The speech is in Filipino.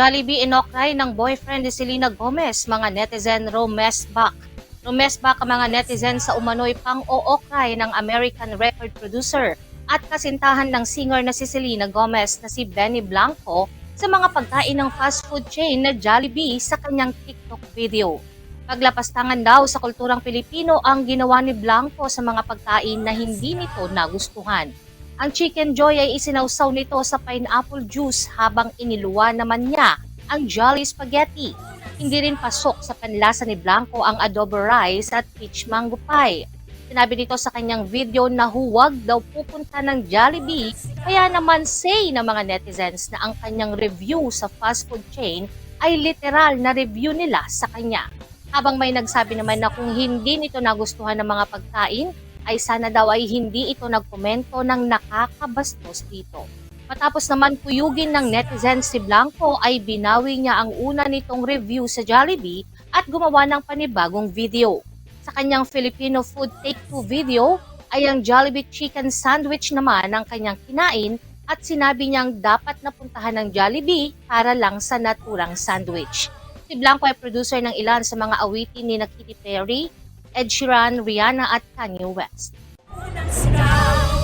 Jollibee inokray ng boyfriend ni Selena Gomez, mga netizen romesbak. Romesbak ang mga netizen sa umano'y pang-ookray ng American record producer at kasintahan ng singer na si Selena Gomez na si Benny Blanco sa mga pagkain ng fast food chain na Jollibee sa kanyang TikTok video. Paglapastangan daw sa kulturang Pilipino ang ginawa ni Blanco sa mga pagkain na hindi nito nagustuhan. Ang chicken joy ay isinawsaw nito sa pineapple juice habang iniluwa naman niya ang Jolly Spaghetti. Hindi rin pasok sa panlasa ni Blanco ang adobo rice at peach mango pie. Sinabi nito sa kanyang video na huwag daw pupunta ng Jollibee kaya naman say ng mga netizens na ang kanyang review sa fast food chain ay literal na review nila sa kanya. Habang may nagsabi naman na kung hindi nito nagustuhan ng mga pagkain, ay sana daw ay hindi ito nagkomento ng nakakabastos dito. Matapos naman kuyugin ng netizens si Blanco ay binawi niya ang una nitong review sa Jollibee at gumawa ng panibagong video. Sa kanyang Filipino Food Take 2 video ay ang Jollibee Chicken Sandwich naman ang kanyang kinain at sinabi niyang dapat napuntahan ng Jollibee para lang sa naturang sandwich. Si Blanco ay producer ng ilan sa mga awitin ni na Katy Perry, Ed Sheeran, Rihanna at Kanye West. Unang